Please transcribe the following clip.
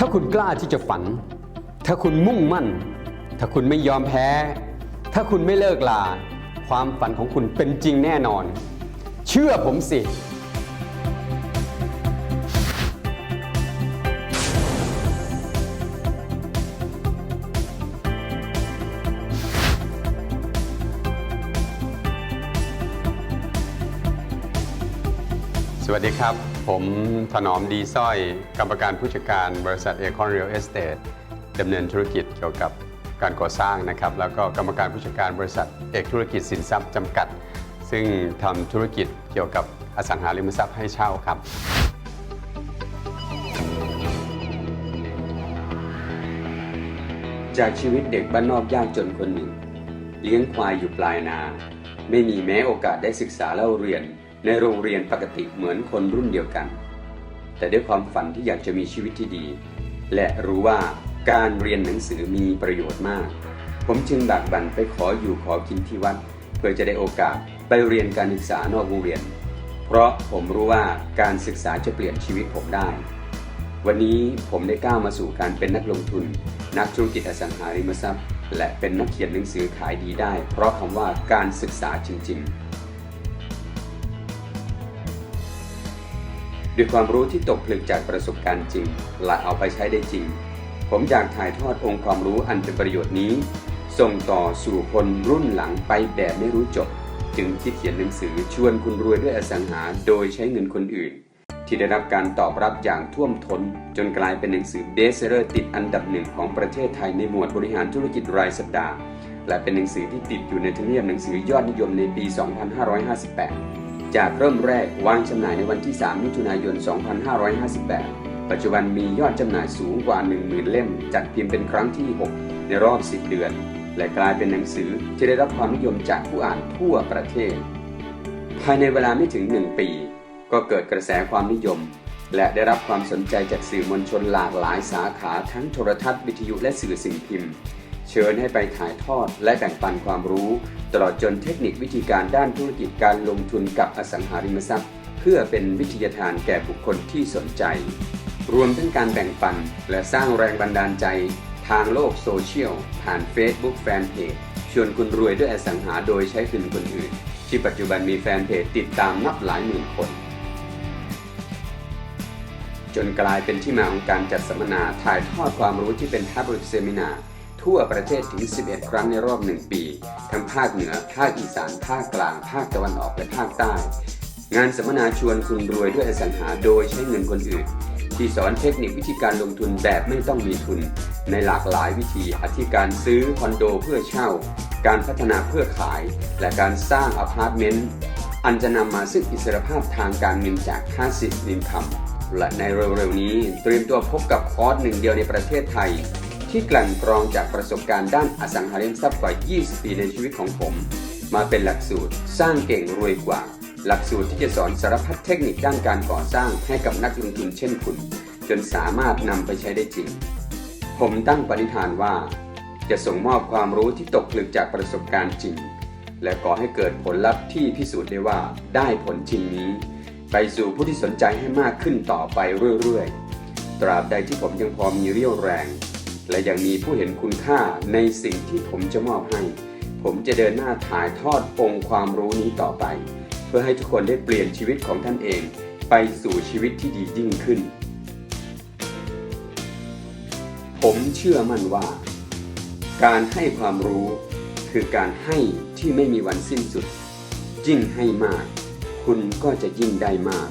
ถ้าคุณกล้าที่จะฝัน ถ้าคุณมุ่งมั่น ถ้าคุณไม่ยอมแพ้ ถ้าคุณไม่เลิกลา ความฝันของคุณเป็นจริงแน่นอน เชื่อผมสิ สวัสดีครับ ผมถนอมดีสร้อย กรรมการผู้จัดการบริษัทเอคอนเรียลเอสเตทดำเนินธุรกิจเกี่ยวกับการก่อสร้างนะครับ แล้วก็กรรมการผู้จัดการบริษัทเอกธุรกิจสินทรัพย์จำกัด ซึ่งทำธุรกิจเกี่ยวกับอสังหาริมทรัพย์ให้เช่าครับ จากชีวิตเด็กบ้านนอกยากจนคนหนึ่ง เลี้ยงควายอยู่ปลายนา ไม่มีแม้โอกาสได้ศึกษาเล่าเรียน ในโรงเรียนปกติเหมือนคนรุ่นเดียวกัน แต่ด้วยความฝันที่อยากจะมีชีวิตที่ดี และรู้ว่าการเรียนหนังสือมีประโยชน์มาก ผมจึงบากบั่นไปขออยู่ขอกินที่วัด เพื่อจะได้โอกาสไปเรียนการศึกษานอกโรงเรียน เพราะผมรู้ว่าการศึกษาจะเปลี่ยนชีวิตผมได้ วันนี้ผมได้ก้าวมาสู่การเป็นนักลงทุน นักธุรกิจอสังหาริมทรัพย์ และเป็นนักเขียนหนังสือขายดีได้ เพราะคำว่าการศึกษาจริง ๆ ด้วยความรู้ที่ตกผลึกจากประสบการณ์จริงและเอาไปใช้ได้จริง ผมอยากถ่ายทอดองค์ความรู้อันเป็นประโยชน์นี้ ส่งต่อสู่คนรุ่นหลังไปแบบไม่รู้จบ จึงคิดเขียนหนังสือชวนคุณรวยด้วยอสังหาโดยใช้เงินคนอื่น ที่ได้รับการตอบรับอย่างท่วมท้น จนกลายเป็นหนังสือเบสเซอร์ติดอันดับหนึ่งของประเทศไทยในหมวดบริหารธุรกิจรายสัปดาห์ และเป็นหนังสือที่ติดอยู่ในทะเนียบหนังสือยอดนิยมในปี 2558 จากเริ่มแรกวางจำหน่ายในวันที่ 3 มิถุนายน 2558 ปัจจุบันมียอดจำหน่ายสูงกว่า 10,000 เล่ม จัดพิมพ์เป็นครั้งที่ 6 ในรอบ 10 เดือน และกลายเป็นหนังสือที่ได้รับความนิยมจากผู้อ่านทั่วประเทศ ภายในเวลาไม่ถึง 1 ปี ก็เกิดกระแสความนิยม และได้รับความสนใจจากสื่อมวลชนหลากหลายสาขาทั้งโทรทัศน์วิทยุและสื่อสิ่งพิมพ์ เชิญให้ไปถ่ายทอดและแบ่งปันความรู้ ตลอดจนเทคนิควิธีการด้านธุรกิจการลงทุนกับอสังหาริมทรัพย์ เพื่อเป็นวิทยาทานแก่บุคคลที่สนใจ รวมทั้งการแบ่งปันและสร้างแรงบันดาลใจ ทางโลกโซเชียลผ่าน Facebook Fanpage ชวนคุณรวยด้วยอสังหาโดยใช้คืนคนอื่น ที่ปัจจุบันมีแฟนเพจติดตามนับหลายหมื่นคน จนกลายเป็นที่มาของการจัดสัมมนาถ่ายทอดความรู้ที่เป็น Public Seminar ทั่วประเทศถึง 11 ครั้งในรอบ 1 ปี ทั้งภาคเหนือ ภาคอีสาน ภาคกลาง ภาคตะวันออก และภาคใต้ งานสัมมนาชวนคุณรวยด้วยอสังหาโดยใช้เงินคนอื่น ที่สอนเทคนิควิธีการลงทุนแบบไม่ต้องมีทุน ในหลากหลายวิธีอาทิการซื้อคอนโดเพื่อเช่า การพัฒนาเพื่อขาย และการสร้างอพาร์ตเมนต์ อันจะนำมาซึ่งอิสรภาพทางการเงินจาก50นินคำและในเร็วๆนี้เตรียมตัวพบกับคอร์สหนึ่งเดียวในประเทศไทย ที่กลั่นกรองจากประสบการณ์ด้านอสังหาริมทรัพย์กว่า 20 ปีในชีวิตของผม มาเป็นหลักสูตรสร้างเก่งรวยกว่า หลักสูตรที่จะสอนสารพัดเทคนิคด้านการก่อสร้างให้กับนักลงทุนเช่นคุณ จนสามารถนำไปใช้ได้จริง ผมตั้งปณิธานว่า จะส่งมอบความรู้ที่ตกผลึกจากประสบการณ์จริง และก่อให้เกิดผลลัพธ์ที่พิสูจน์ได้ว่าได้ผลจริงนี้ ไปสู่ผู้ที่สนใจให้มากขึ้นต่อไปเรื่อยๆ ตราบใดที่ผมยังพอมีเรี่ยวแรง และยังมีผู้เห็นคุณค่าในสิ่งที่ผมจะมอบให้ ผมจะเดินหน้าถ่ายทอดองค์ความรู้นี้ต่อไป เพื่อให้ทุกคนได้เปลี่ยนชีวิตของท่านเอง ไปสู่ชีวิตที่ดียิ่งขึ้น ผมเชื่อมั่นว่า การให้ความรู้คือการให้ที่ไม่มีวันสิ้นสุด ยิ่งให้มาก คุณก็จะยิ่งได้มาก